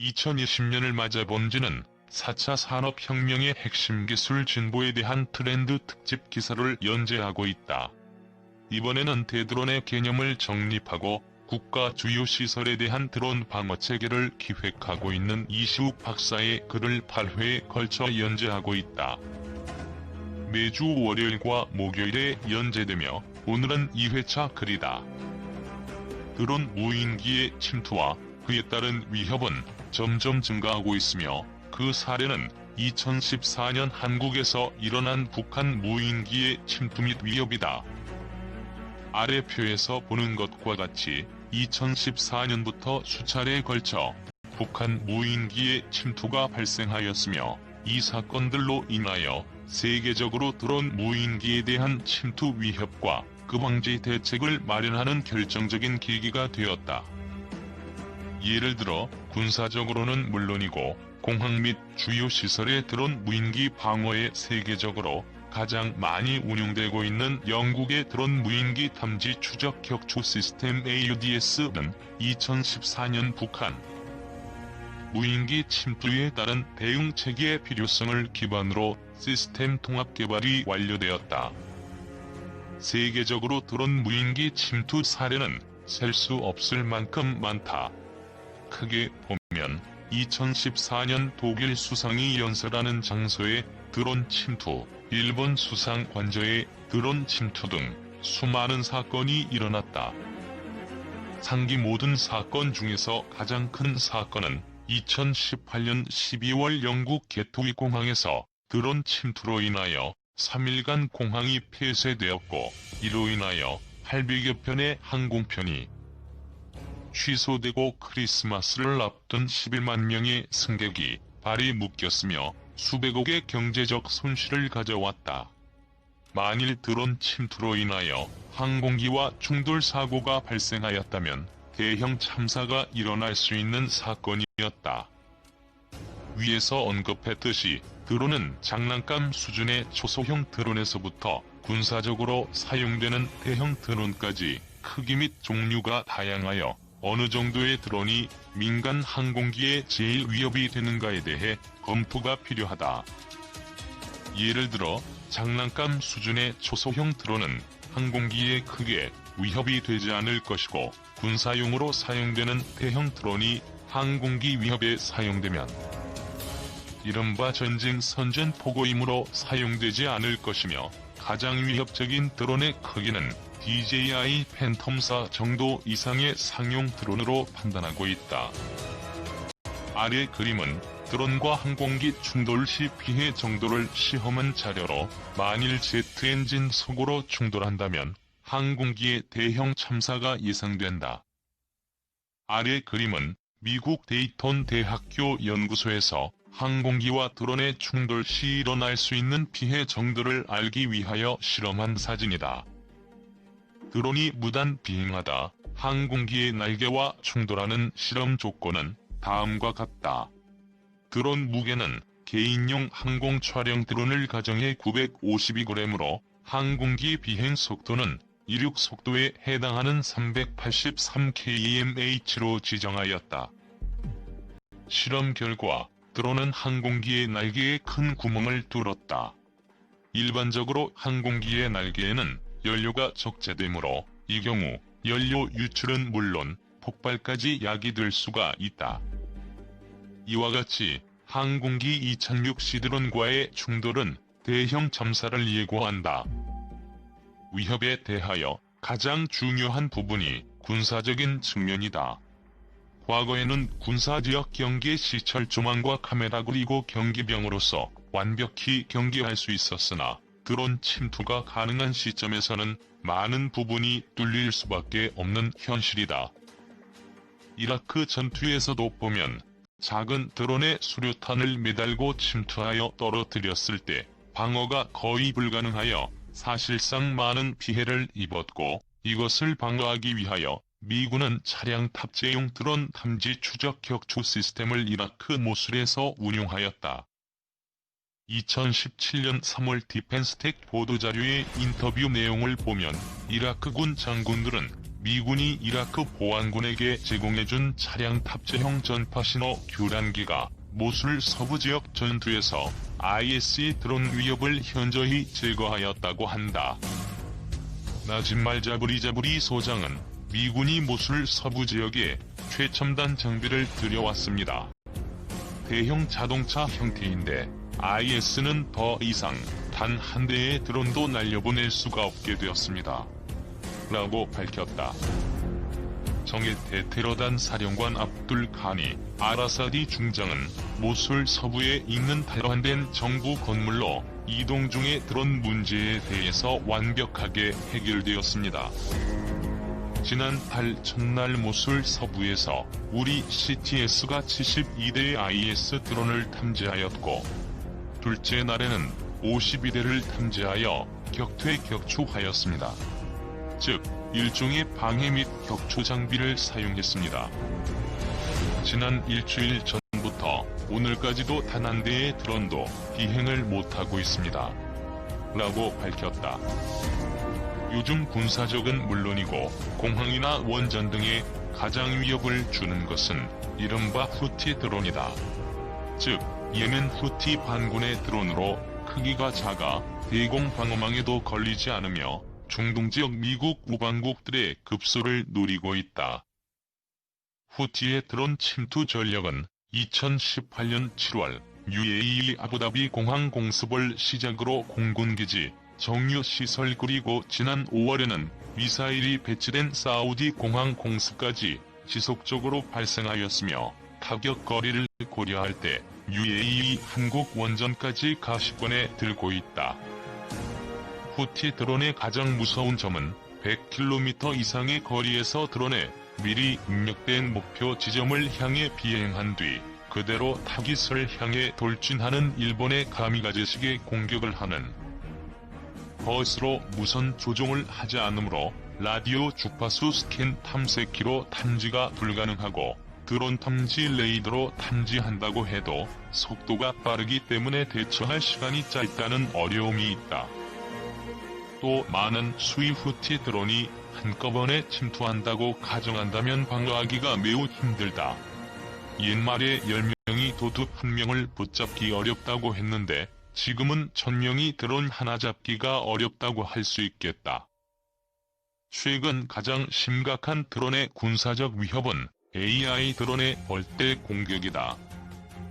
2020년을 맞아 본지는 4차 산업혁명의 핵심 기술 진보에 대한 트렌드 특집 기사를 연재하고 있다. 이번에는 대드론의 개념을 정립하고 국가 주요 시설에 대한 드론 방어 체계를 기획하고 있는 이시욱 박사의 글을 8회에 걸쳐 연재하고 있다. 매주 월요일과 목요일에 연재되며 오늘은 2회차 글이다. 드론 무인기의 침투와 그에 따른 위협은 점점 증가하고 있으며 그 사례는 2014년 한국에서 일어난 북한 무인기의 침투 및 위협이다. 아래 표에서 보는 것과 같이 2014년부터 수차례에 걸쳐 북한 무인기의 침투가 발생하였으며 이 사건들로 인하여 세계적으로 드론 무인기에 대한 침투 위협과 그 방지 대책을 마련하는 결정적인 계기가 되었다. 예를 들어 군사적으로는 물론이고 공항 및 주요 시설의 드론 무인기 방어에 세계적으로 가장 많이 운용되고 있는 영국의 드론 무인기 탐지 추적 격추 시스템 AUDS는 2014년 북한 무인기 침투에 따른 대응 체계의 필요성을 기반으로 시스템 통합 개발이 완료되었다. 세계적으로 드론 무인기 침투 사례는 셀 수 없을 만큼 많다. 크게 보면 2014년 독일 수상이 연설하는 장소에 드론 침투, 일본 수상 관저에 드론 침투 등 수많은 사건이 일어났다. 상기 모든 사건 중에서 가장 큰 사건은 2018년 12월 영국 게트위 공항에서 드론 침투로 인하여 3일간 공항이 폐쇄되었고 이로 인하여 800여 편의 항공편이 취소되고 크리스마스를 앞둔 11만 명의 승객이 발이 묶였으며 수백억의 경제적 손실을 가져왔다. 만일 드론 침투로 인하여 항공기와 충돌 사고가 발생하였다면 대형 참사가 일어날 수 있는 사건이었다. 위에서 언급했듯이 드론은 장난감 수준의 초소형 드론에서부터 군사적으로 사용되는 대형 드론까지 크기 및 종류가 다양하여 어느 정도의 드론이 민간 항공기에 제일 위협이 되는가에 대해 검토가 필요하다. 예를 들어 장난감 수준의 초소형 드론은 항공기에 크게 위협이 되지 않을 것이고 군사용으로 사용되는 대형 드론이 항공기 위협에 사용되면 이른바 전진 선전 포고임으로 사용되지 않을 것이며 가장 위협적인 드론의 크기는 DJI 팬텀사 정도 이상의 상용 드론으로 판단하고 있다. 아래 그림은 드론과 항공기 충돌 시 피해 정도를 시험한 자료로 만일 제트 엔진 속으로 충돌한다면 항공기의 대형 참사가 예상된다. 아래 그림은 미국 데이톤 대학교 연구소에서 항공기와 드론의 충돌 시 일어날 수 있는 피해 정도를 알기 위하여 실험한 사진이다. 드론이 무단 비행하다 항공기의 날개와 충돌하는 실험 조건은 다음과 같다. 드론 무게는 개인용 항공 촬영 드론을 가정해 952g으로 항공기 비행 속도는 이륙 속도에 해당하는 383kmh로 지정하였다. 실험 결과 드론은 항공기의 날개에 큰 구멍을 뚫었다. 일반적으로 항공기의 날개에는 연료가 적재되므로 이 경우 연료 유출은 물론 폭발까지 야기될 수가 있다. 이와 같이 항공기 2006 시드론과의 충돌은 대형 참사를 예고한다. 위협에 대하여 가장 중요한 부분이 군사적인 측면이다. 과거에는 군사지역 경계 시철 조망과 카메라 그리고 경기병으로서 완벽히 경계할 수 있었으나 드론 침투가 가능한 시점에서는 많은 부분이 뚫릴 수밖에 없는 현실이다. 이라크 전투에서도 보면 작은 드론에 수류탄을 매달고 침투하여 떨어뜨렸을 때 방어가 거의 불가능하여 사실상 많은 피해를 입었고 이것을 방어하기 위하여 미군은 차량 탑재용 드론 탐지 추적 격추 시스템을 이라크 모술에서 운용하였다. 2017년 3월 디펜스텍 보도자료의 인터뷰 내용을 보면 이라크군 장군들은 미군이 이라크 보안군에게 제공해준 차량 탑재형 전파 신호 교란기가 모술 서부 지역 전투에서 IS의 드론 위협을 현저히 제거하였다고 한다. 나진말 자부리 자부리 소장은 미군이 모술 서부 지역에 최첨단 장비를 들여왔습니다. 대형 자동차 형태인데 IS는 더 이상 단 한 대의 드론도 날려보낼 수가 없게 되었습니다. 라고 밝혔다. 정예태 테러단 사령관 압둘 칸이 아라사디 중장은 모술 서부에 있는 탈환된 정부 건물로 이동 중에 드론 문제에 대해서 완벽하게 해결되었습니다. 지난 8 첫날 모술 서부에서 우리 CTS가 72대의 IS 드론을 탐지하였고 둘째 날에는 52대를 탐지하여 격퇴 격추하였습니다. 즉 일종의 방해 및 격추 장비를 사용했습니다. 지난 일주일 전부터 오늘까지도 단 한 대의 드론도 비행을 못하고 있습니다. 라고 밝혔다. 요즘 군사적은 물론이고 공항이나 원전 등에 가장 위협을 주는 것은 이른바 후티 드론이다. 즉, 예멘 후티 반군의 드론으로 크기가 작아 대공 방어망에도 걸리지 않으며 중동 지역 미국 우방국들의 급소를 노리고 있다. 후티의 드론 침투 전력은 2018년 7월 UAE 아부다비 공항 공습을 시작으로 공군기지, 정유 시설 그리고 지난 5월에는 미사일이 배치된 사우디 공항 공습까지 지속적으로 발생하였으며 타격 거리를 고려할 때 UAE 한국 원전까지 가시권에 들고 있다. 후티 드론의 가장 무서운 점은 100km 이상의 거리에서 드론에 미리 입력된 목표 지점을 향해 비행한 뒤 그대로 타깃을 향해 돌진하는 일본의 가미가제식의 공격을 하는 것으로 무선 조종을 하지 않으므로 라디오 주파수 스캔 탐색기로 탐지가 불가능하고 드론 탐지 레이더로 탐지한다고 해도 속도가 빠르기 때문에 대처할 시간이 짧다는 어려움이 있다. 또 많은 후티 드론이 한꺼번에 침투한다고 가정한다면 방어하기가 매우 힘들다. 옛말에 10명이 도둑 한 명을 붙잡기 어렵다고 했는데 지금은 1000명이 드론 하나 잡기가 어렵다고 할 수 있겠다. 최근 가장 심각한 드론의 군사적 위협은 AI 드론의 벌떼 공격이다.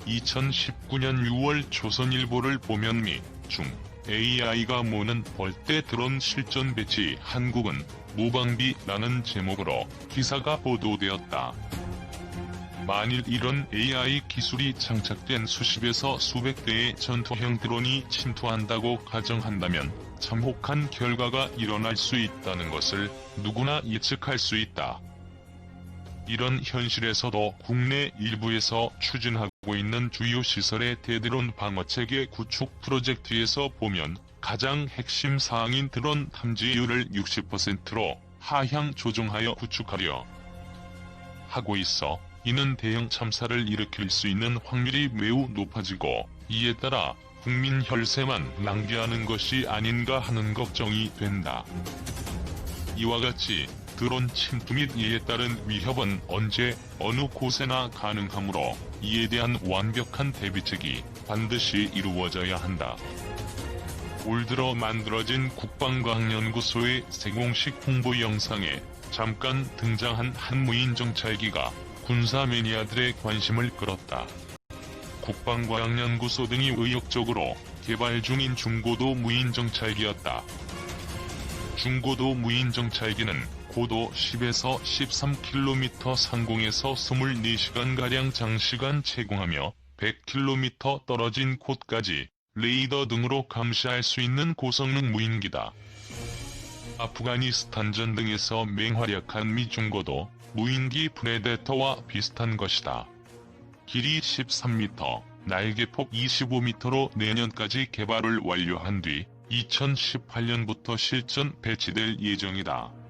2019년 6월 조선일보를 보면 미, 중, AI가 모는 벌떼 드론 실전 배치 한국은 무방비라는 제목으로 기사가 보도되었다. 만일 이런 AI 기술이 장착된 수십에서 수백 대의 전투형 드론이 침투한다고 가정한다면 참혹한 결과가 일어날 수 있다는 것을 누구나 예측할 수 있다. 이런 현실에서도 국내 일부에서 추진하고 있는 주요 시설의 대드론 방어체계 구축 프로젝트에서 보면 가장 핵심 사항인 드론 탐지율을 60%로 하향 조정하여 구축하려 하고 있어 이는 대형 참사를 일으킬 수 있는 확률이 매우 높아지고 이에 따라 국민 혈세만 낭비하는 것이 아닌가 하는 걱정이 된다. 이와 같이 드론 침투 및 이에 따른 위협은 언제 어느 곳에나 가능하므로 이에 대한 완벽한 대비책이 반드시 이루어져야 한다. 올 들어 만들어진 국방과학연구소의 세공식 홍보 영상에 잠깐 등장한 한 무인 정찰기가 군사 매니아들의 관심을 끌었다. 국방과학연구소 등이 의욕적으로 개발 중인 중고도 무인 정찰기였다. 중고도 무인 정찰기는 고도 10에서 13km 상공에서 24시간가량 장시간 채공하며 100km 떨어진 곳까지 레이더 등으로 감시할 수 있는 고성능 무인기다. 아프가니스탄전 등에서 맹활약한 미 중고도 무인기 프레데터와 비슷한 것이다. 길이 13m, 날개폭 25m로 내년까지 개발을 완료한 뒤 2018년부터 실전 배치될 예정이다.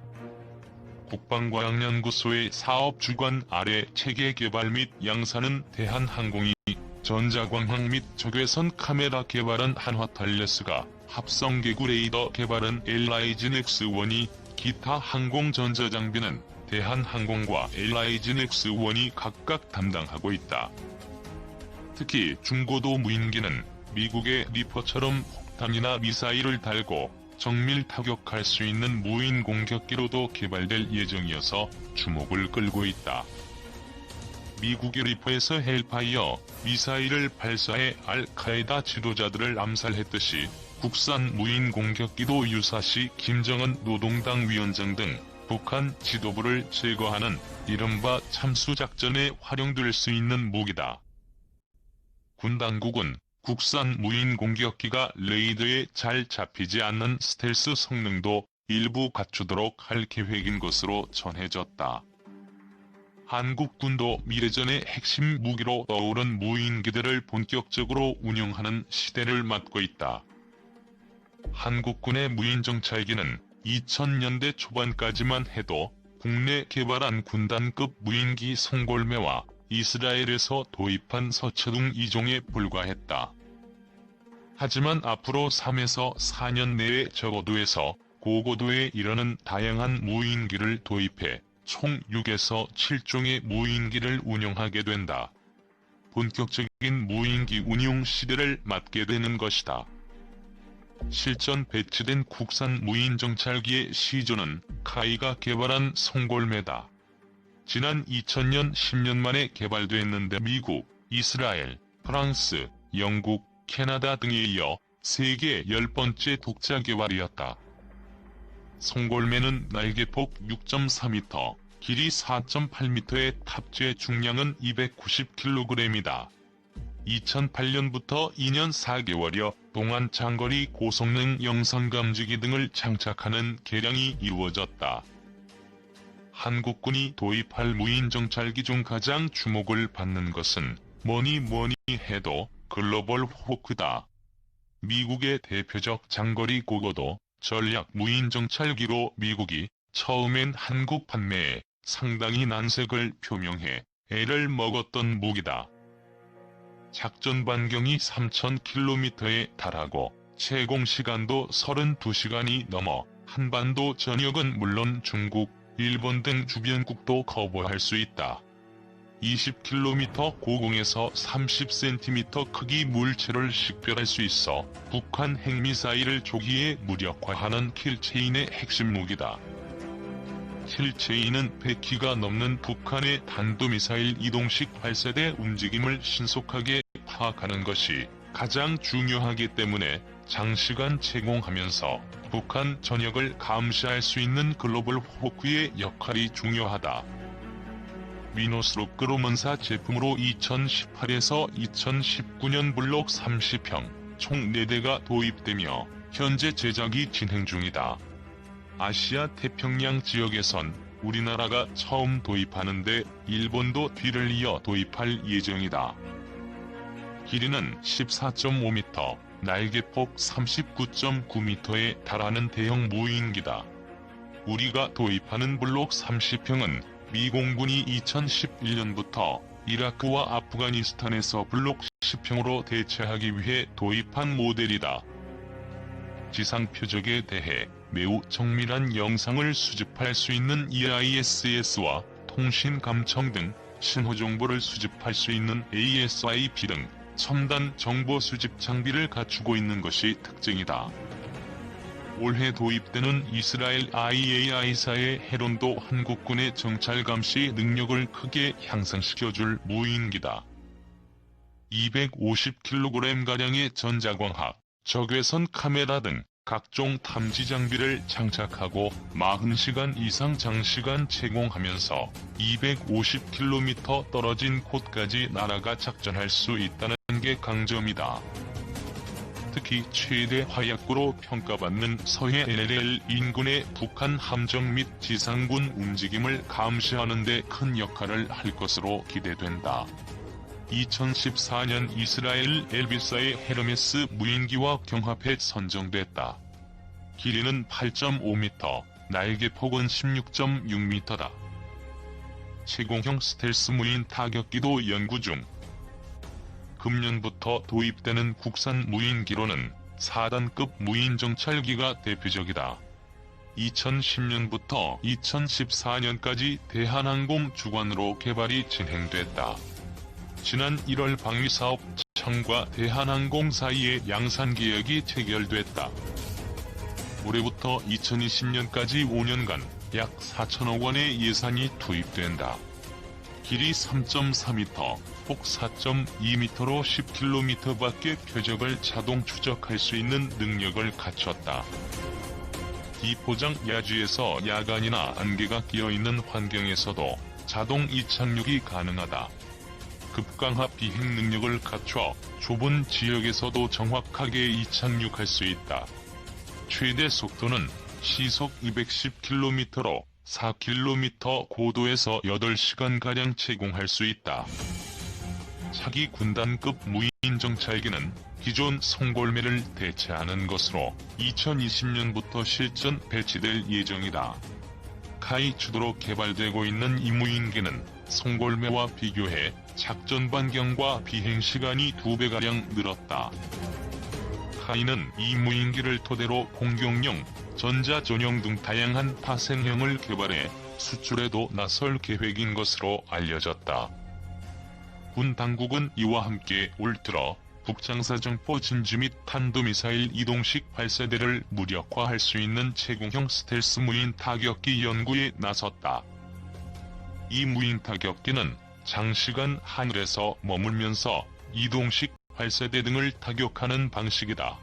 국방과학연구소의 사업 주관 아래 체계 개발 및 양산은 대한항공이 전자광학 및 적외선 카메라 개발은 한화탈레스가 합성 개구 레이더 개발은 엘라이즈넥스1이 기타 항공 전자장비는 대한항공과 LIG넥스1이 각각 담당하고 있다. 특히 중고도 무인기는 미국의 리퍼처럼 폭탄이나 미사일을 달고 정밀 타격할 수 있는 무인 공격기로도 개발될 예정이어서 주목을 끌고 있다. 미국의 리퍼에서 헬파이어 미사일을 발사해 알카에다 지도자들을 암살했듯이 국산 무인 공격기도 유사시 김정은 노동당 위원장 등 북한 지도부를 제거하는 이른바 참수작전에 활용될 수 있는 무기다. 군 당국은 국산 무인 공격기가 레이더에 잘 잡히지 않는 스텔스 성능도 일부 갖추도록 할 계획인 것으로 전해졌다. 한국군도 미래전의 핵심 무기로 떠오른 무인기들을 본격적으로 운용하는 시대를 맞고 있다. 한국군의 무인정찰기는 2000년대 초반까지만 해도 국내 개발한 군단급 무인기 송골매와 이스라엘에서 도입한 서초동 2종에 불과했다. 하지만 앞으로 3에서 4년 내에 저고도에서 고고도에 이르는 다양한 무인기를 도입해 총 6에서 7종의 무인기를 운용하게 된다. 본격적인 무인기 운용 시대를 맞게 되는 것이다. 실전 배치된 국산 무인 정찰기의 시조는 카이가 개발한 송골매다. 지난 2000년 10년 만에 개발됐는데 미국, 이스라엘, 프랑스, 영국, 캐나다 등에 이어 세계 10번째 독자 개발이었다. 송골매는 날개폭 6.4m, 길이 4.8m의 탑재 중량은 290kg이다. 2008년부터 2년 4개월여 동안 장거리 고성능 영상 감지기 등을 장착하는 개량이 이루어졌다. 한국군이 도입할 무인 정찰기 중 가장 주목을 받는 것은 뭐니 뭐니 해도 글로벌 호크다. 미국의 대표적 장거리 고고도 전략 무인 정찰기로 미국이 처음엔 한국 판매에 상당히 난색을 표명해 애를 먹었던 무기다. 작전 반경이 3,000km에 달하고 채공 시간도 32시간이 넘어 한반도 전역은 물론 중국, 일본 등 주변국도 커버할 수 있다. 20km 고공에서 30cm 크기 물체를 식별할 수 있어 북한 핵미사일을 조기에 무력화하는 킬체인의 핵심 무기다. 킬체인은 100기가 넘는 북한의 단도미사일 이동식 발사대 움직임을 신속하게 파악하는 것이 가장 중요하기 때문에 장시간 제공하면서 북한 전역을 감시할 수 있는 글로벌 호크의 역할이 중요하다. 미노스로 끌어먼사 제품으로 2018에서 2019년 블록 30평 총 4대가 도입되며 현재 제작이 진행 중이다. 아시아 태평양 지역에선 우리나라가 처음 도입하는데 일본도 뒤를 이어 도입할 예정이다. 길이는 14.5m, 날개폭 39.9m에 달하는 대형 무인기다. 우리가 도입하는 블록 30평은 미 공군이 2011년부터 이라크와 아프가니스탄에서 블록 10평으로 대체하기 위해 도입한 모델이다. 지상 표적에 대해 매우 정밀한 영상을 수집할 수 있는 EISS와 통신 감청 등 신호 정보를 수집할 수 있는 ASIP 등 첨단 정보 수집 장비를 갖추고 있는 것이 특징이다. 올해 도입되는 이스라엘 IAI사의 해론도 한국군의 정찰 감시 능력을 크게 향상시켜줄 무인기다. 250kg가량의 전자광학, 적외선 카메라 등 각종 탐지 장비를 장착하고 40시간 이상 장시간 제공하면서 250km 떨어진 곳까지 날아가 작전할 수 있다는 게 강점이다. 특히 최대 화약구로 평가받는 서해 LLL 인근의 북한 함정 및 지상군 움직임을 감시하는 데 큰 역할을 할 것으로 기대된다. 2014년 이스라엘 엘비사의 헤르메스 무인기와 경합해 선정됐다. 길이는 8.5m, 날개폭은 16.6m다. 시공형 스텔스 무인 타격기도 연구 중. 금년부터 도입되는 국산 무인기로는 4단급 무인 정찰기가 대표적이다. 2010년부터 2014년까지 대한항공 주관으로 개발이 진행됐다. 지난 1월 방위사업 청과 대한항공 사이에 양산 계약이 체결됐다. 올해부터 2020년까지 5년간 약 4천억 원의 예산이 투입된다. 길이 3.4m, 폭 4.2m로 10km 밖의 표적을 자동 추적할 수 있는 능력을 갖췄다. 비포장 야주에서 야간이나 안개가 끼어있는 환경에서도 자동 이착륙이 가능하다. 급강하 비행 능력을 갖춰 좁은 지역에서도 정확하게 이착륙할 수 있다. 최대 속도는 시속 210km로 4km 고도에서 8시간가량 제공할 수 있다. 차기 군단급 무인 정찰기는 기존 송골매를 대체하는 것으로 2020년부터 실전 배치될 예정이다. 카이 주도로 개발되고 있는 이 무인기는 송골매와 비교해 작전 반경과 비행 시간이 2배가량 늘었다. 카이는 이 무인기를 토대로 공격용, 전자 전용 등 다양한 파생형을 개발해 수출에도 나설 계획인 것으로 알려졌다. 군 당국은 이와 함께 올 들어 북장사정포 진주 및 탄도미사일 이동식 발사대를 무력화할 수 있는 제공형 스텔스 무인 타격기 연구에 나섰다. 이 무인 타격기는 장시간 하늘에서 머물면서 이동식 발사대 등을 타격하는 방식이다.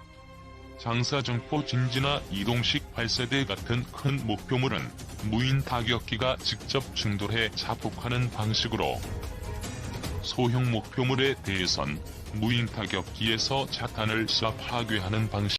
장사정포 진지나 이동식 발사대 같은 큰 목표물은 무인 타격기가 직접 충돌해 자폭하는 방식으로 소형 목표물에 대해선 무인 타격기에서 자탄을 쏴 파괴하는 방식